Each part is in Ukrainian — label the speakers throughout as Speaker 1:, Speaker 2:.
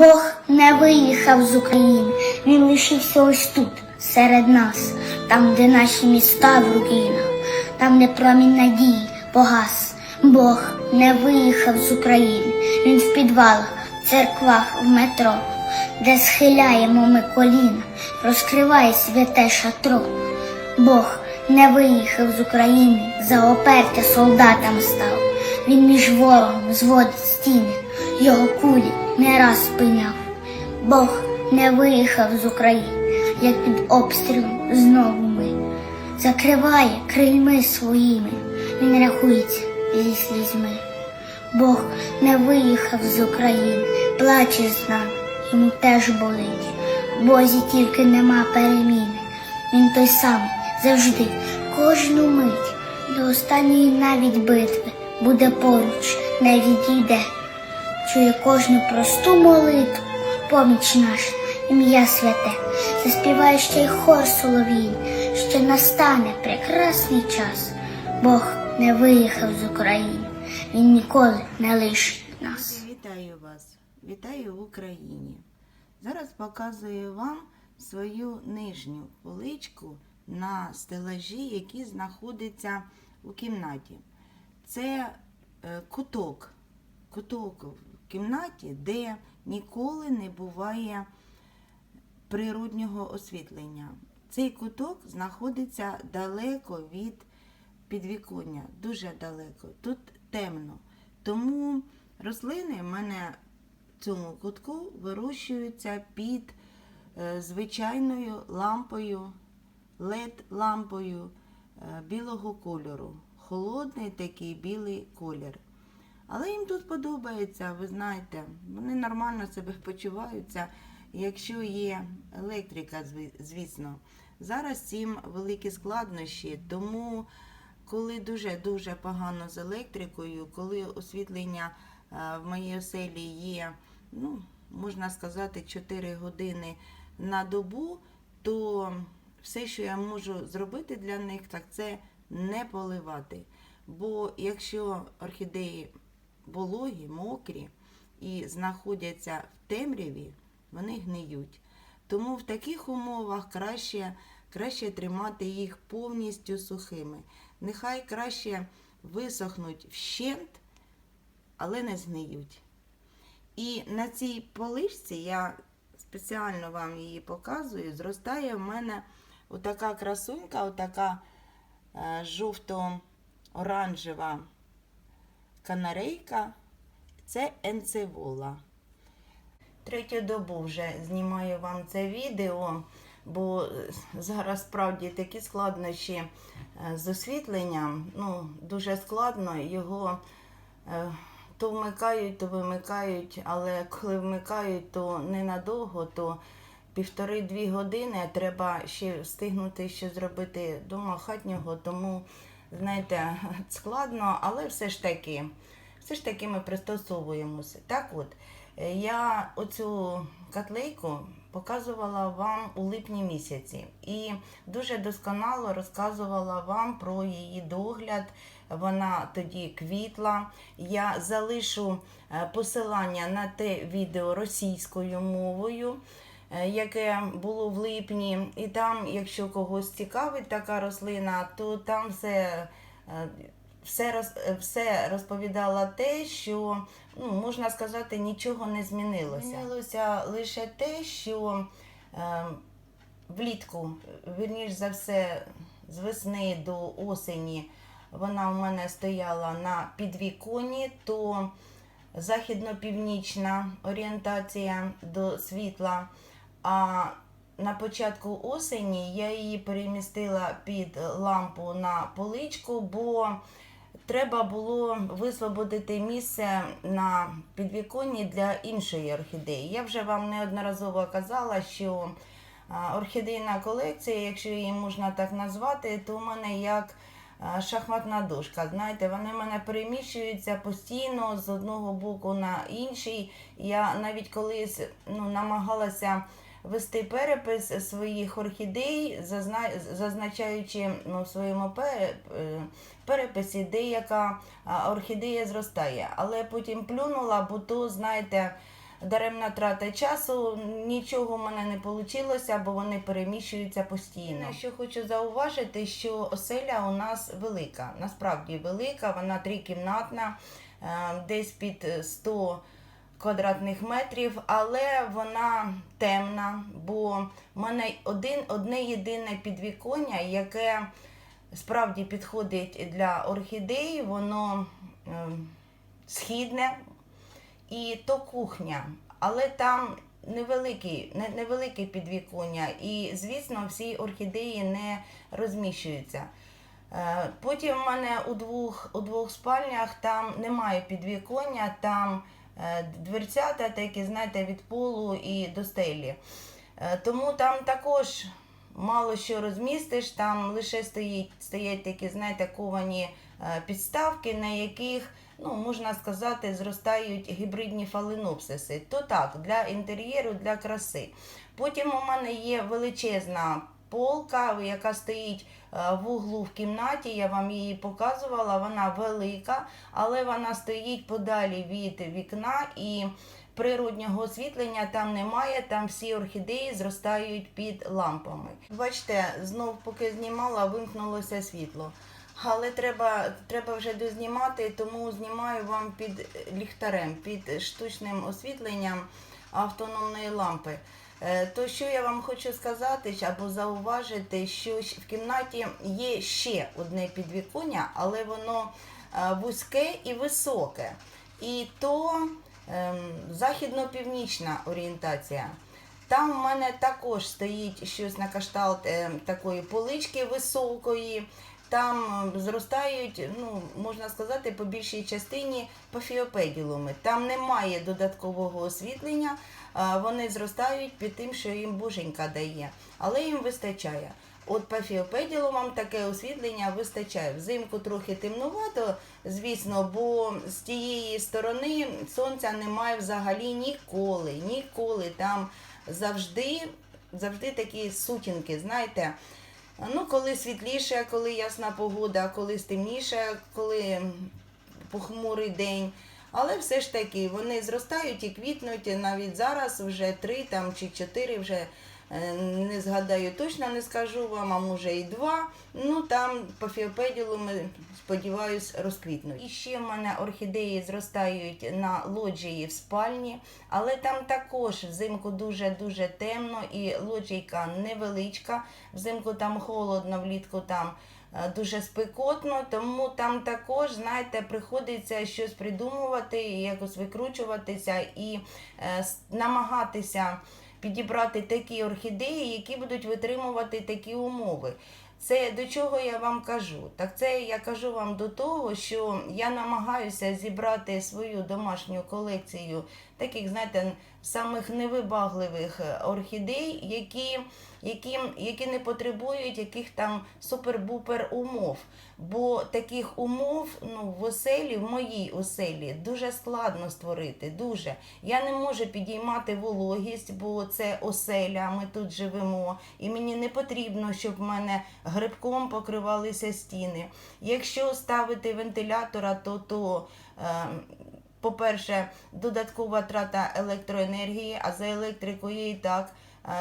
Speaker 1: Бог не виїхав з України, він лишився ось тут, серед нас, там, де наші міста в руїнах, там, де промінь надії погас. Бог не виїхав з України, він в підвалах, в церквах, в метро, де схиляємо ми коліна, розкриває святе шатро. Бог не виїхав з України, за опертя солдатам став. Він між ворогом зводить стіни, його кулі не раз спиняв. Бог не виїхав з України, як під обстрілом знову ми. Закриває крильми своїми, він рахується зі слізьми. Бог не виїхав з України, плаче з нами, йому теж болить. Бозі тільки нема переміни. Він той самий завжди, кожну мить, до останньої навіть битви буде поруч, не відійде. Чує кожну просту молитву, поміч наша, ім'я святе, заспіває ще й хор соловій, що настане прекрасний час. Бог не виїхав з України, він ніколи не лишить нас.
Speaker 2: Вітаю вас! Вітаю в Україні! Зараз показую вам свою нижню поличку на стелажі, які знаходяться у кімнаті. Це е, куток, куток кімнаті, де ніколи не буває природнього освітлення. Цей куток знаходиться далеко від підвіконня, дуже далеко. Тут темно. Тому рослини в мене в цьому кутку вирощуються під е, звичайною лампою, LED-лампою е, білого кольору. Холодний такий білий колір. Але їм тут подобається, ви знаєте, вони нормально себе почуваються, якщо є електрика, звісно. Зараз цим великі складнощі, тому коли дуже-дуже погано з електрикою, коли освітлення е, в моїй оселі є, ну, можна сказати, 4 години на добу, то все, що я можу зробити для них, так це не поливати. Бо якщо орхідеї вологі, мокрі і знаходяться в темряві, вони гниють. Тому в таких умовах краще, краще тримати їх повністю сухими. Нехай краще висохнуть вщент, але не згниють. І на цій поличці я спеціально вам її показую, зростає в мене отака красунька, отака е, жовто-оранжева канарейка. Це енцевола. Третю добу вже знімаю вам це відео, бо е, зараз справді такі складнощі е, з освітленням. Ну, дуже складно його е, то вмикають, то вимикають, але коли вмикають, то ненадовго, то півтори-дві години треба ще встигнути ще зробити дома хатнього, тому, знаєте, складно, але все ж таки, все ж таки ми пристосовуємося. Так от, е, я оцю котлейку показувала вам у липні місяці і дуже досконало розказувала вам про її догляд. Вона тоді квітла. Я залишу е, посилання на те відео російською мовою, яке було в липні. І там, якщо когось цікавить така рослина, то там все. е, все, роз, е, все розповідала те, що ну, можна сказати, нічого не змінилося. Змінилося лише те, що е, влітку, вірніш за все, з весни до осені вона у мене стояла на підвіконні, то західно-північна орієнтація до світла. А на початку осені я її перемістила під лампу на поличку, бо треба було висвободити місце на підвіконні для іншої орхідеї. Я вже вам неодноразово казала, що орхідейна колекція, якщо її можна так назвати, то у мене як шахматна дошка. Знаєте, вони в мене переміщуються постійно з одного боку на інший. Я навіть колись ну, намагалася вести перепис своїх орхідей, зазначаючи ну, в своєму е, переписі, де яка орхідея зростає. Але потім плюнула, бо то, знаєте, даремна трата часу. Нічого в мене не вийшло, бо вони переміщуються постійно. Що хочу зауважити, що оселя у нас велика, насправді велика, вона трикімнатна, е, десь під 100 квадратних метрів, але вона темна, бо в мене один, одне єдине підвіконня, яке справді підходить для орхідеї, воно ем, східне і то кухня, але там невеликий, не, невелике підвіконня, і, звісно, всі орхідеї не розміщуються. Е, Потім в мене у двох, у двох спальнях там немає підвіконня, там е, дверцята такі, знаєте, від полу і до стелі. Е, Тому там також мало що розмістиш, там лише стоїть, стоять такі, знаєте, ковані е, підставки, на яких, ну, можна сказати, зростають гібридні фаленопсиси. То так, для інтер'єру, для краси. Потім у мене є величезна полка, яка стоїть е, в углу в кімнаті. Я вам її показувала. Вона велика, але вона стоїть подалі від вікна і природнього освітлення там немає. Там всі орхідеї зростають під лампами. Бачите, знов поки знімала, вимкнулося світло. Але треба, треба вже дознімати, тому знімаю вам під ліхтарем, під штучним освітленням автономної лампи. Е, То що я вам хочу сказати або зауважити, що в кімнаті є ще одне підвіконня, але воно е, вузьке і високе. І то ем, західно-північна орієнтація. Там в мене також стоїть щось на кшталт е, такої полички високої. Там зростають, ну можна сказати, по більшій частині пафіопеділуми. Там немає додаткового освітлення, вони зростають під тим, що їм боженька дає, але їм вистачає. От пафіопеділумам таке освітлення вистачає. Взимку трохи темнувато, звісно, бо з тієї сторони сонця немає взагалі ніколи. Ніколи там завжди, завжди такі сутінки, знаєте. Ну, коли світліше, коли ясна погода, коли темніше, коли похмурий день. Але все ж таки вони зростають і квітнуть навіть зараз вже три там чи чотири вже не згадаю точно, не скажу вам, а може і два. Ну там по фіопеділуми, сподіваюсь, розквітнуть. І ще в мене орхідеї зростають на лоджії в спальні, але там також взимку дуже-дуже темно і лоджійка невеличка. Взимку там холодно, влітку там е, дуже спекотно, тому там також, знаєте, приходиться щось придумувати, якось викручуватися і е, намагатися підібрати такі орхідеї, які будуть витримувати такі умови. Це до чого я вам кажу? Так це я кажу вам до того, що я намагаюся зібрати свою домашню колекцію таких, знаєте, самих невибагливих е, орхідей, які, які, які не потребують яких там супер-бупер умов. Бо таких умов ну, в оселі, в моїй оселі, дуже складно створити. Дуже. Я не можу підіймати вологість, бо це оселя, ми тут живемо. І мені не потрібно, щоб в мене грибком покривалися стіни. Якщо ставити вентилятора, то то. Е, по-перше, додаткова трата електроенергії, а за електрику я і так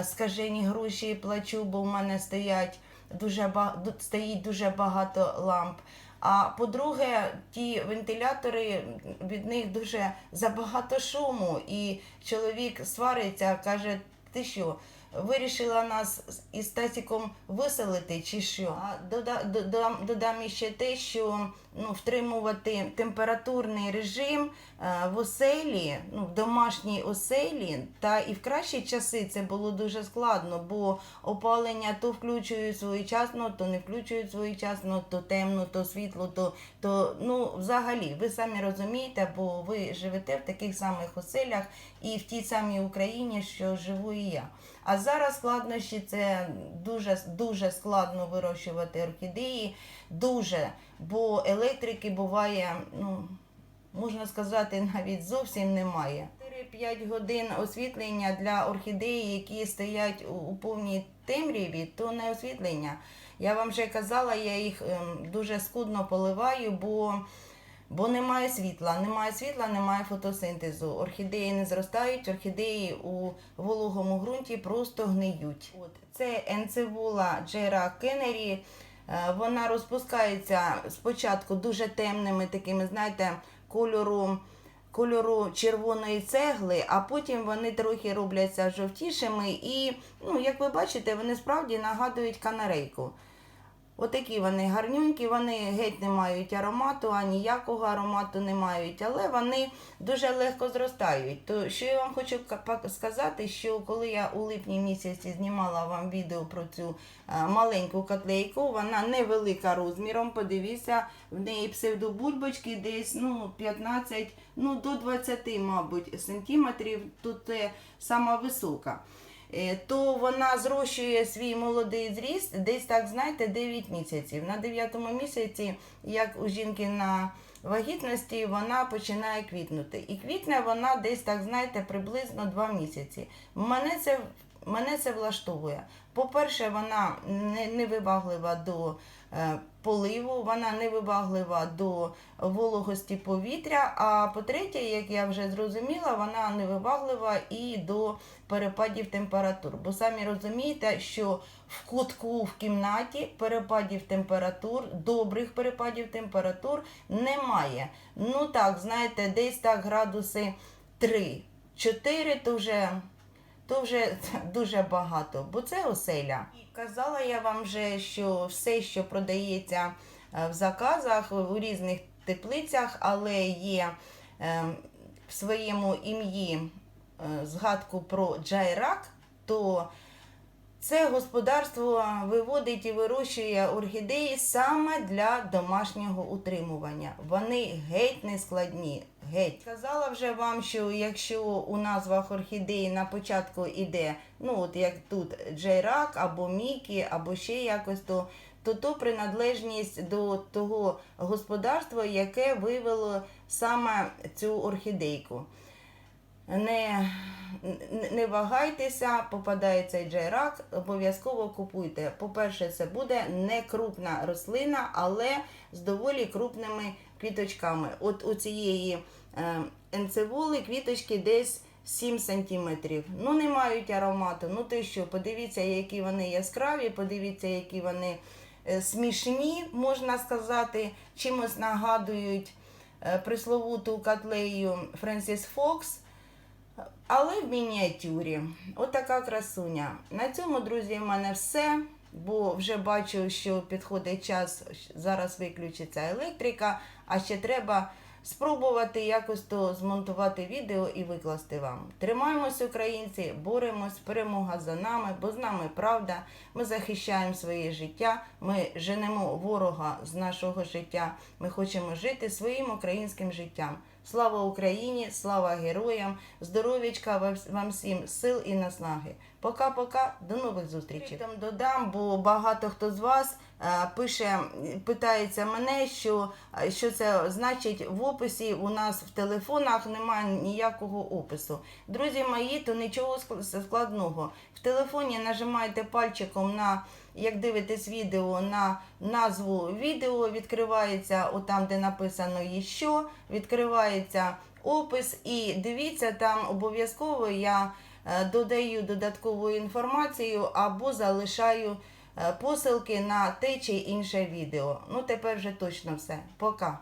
Speaker 2: е, скажені гроші плачу, бо в мене стоять дуже стоїть дуже багато ламп. А по-друге, ті вентилятори від них дуже забагато шуму, і чоловік свариться, каже: ти що? Вирішила нас із Тасіком виселити чи що? А дода, додам, додам іще те, що ну, втримувати температурний режим е, в оселі, ну, в домашній оселі, та і в кращі часи це було дуже складно, бо опалення то включують своєчасно, то не включують своєчасно, то темно, то світло, то, то ну, взагалі, ви самі розумієте, бо ви живете в таких самих оселях і в тій самій Україні, що живу і я. А зараз складнощі це дуже, дуже складно вирощувати орхідеї, дуже, бо електрики буває, ну, можна сказати, навіть зовсім немає. 4-5 годин освітлення для орхідеї, які стоять у, у повній темряві, то не освітлення. Я вам вже казала, я їх ем, дуже скудно поливаю, бо Бо немає світла, немає світла, немає фотосинтезу. Орхідеї не зростають, орхідеї у вологому ґрунті просто гниють. От це енцевула Джера Кеннері. Е, Вона розпускається спочатку дуже темними, такими, знаєте, кольору, кольору червоної цегли, а потім вони трохи робляться жовтішими і, ну, як ви бачите, вони справді нагадують канарейку. Отакі вони гарнюнькі, вони геть не мають аромату, а ніякого аромату не мають, але вони дуже легко зростають. То що я вам хочу сказати, що коли я у липні місяці знімала вам відео про цю е, маленьку котлейку, вона невелика розміром. Подивіться, в неї псевдобульбочки десь ну, 15, ну до 20, мабуть, сантиметрів. Тут сама висока. Е, то вона зрощує свій молодий зріст десь так, знаєте, 9 місяців. На 9 місяці, як у жінки на вагітності, вона починає квітнути. І квітне вона десь так, знаєте, приблизно 2 місяці. Мене це, мене це влаштовує. По-перше, вона не, не вибаглива до е, поливу, вона не вибаглива до вологості повітря. А по-третє, як я вже зрозуміла, вона не вибаглива і до перепадів температур. Бо самі розумієте, що в кутку в кімнаті перепадів температур, добрих перепадів температур немає. Ну так, знаєте, десь так градуси 3-4, то вже то вже дуже багато, бо це оселя. І казала я вам вже, що все, що продається е, в заказах у різних теплицях, але є е, в своєму ім'ї е, згадку про джайрак, то це господарство виводить і вирощує орхідеї саме для домашнього утримування. Вони геть не складні. Геть. Казала вже вам, що якщо у назвах орхідеї на початку іде, ну от як тут Джейрак або Мікі, або ще якось, то, то то приналежність до того господарства, яке вивело саме цю орхідейку. Не, не- вагайтеся, попадає цей джайрак, обов'язково купуйте. По-перше, це буде не крупна рослина, але з доволі крупними квіточками. От у цієї е, енцевули квіточки десь 7 см. Ну, не мають аромату. Ну ти що, подивіться, які вони яскраві, подивіться, які вони е, смішні, можна сказати, чимось нагадують е, присловуту котлею Френсіс Фокс. Але в мініатюрі. Отака красуня. На цьому, друзі, в мене все. Бо вже бачу, що підходить час, зараз виключиться електрика, а ще треба спробувати якось то змонтувати відео і викласти вам. Тримаємось, українці, боремось, перемога за нами, бо з нами правда. Ми захищаємо своє життя, ми женемо ворога з нашого життя. Ми хочемо жити своїм українським життям. Слава Україні, слава героям, здоров'ячка вам- всім, сил і наснаги. Пока-пока, до нових зустрічей. Додам, бо багато хто з вас пише, питається мене, що, е, що це значить в описі. У нас в телефонах немає ніякого опису. Друзі мої, то нічого складного. В телефоні нажимаєте пальчиком на як дивитесь відео на назву відео, відкривається отам, де написано «Іщо», відкривається опис і дивіться, там обов'язково я е, додаю додаткову інформацію або залишаю е, посилки на те чи інше відео. Ну, тепер вже точно все. Пока.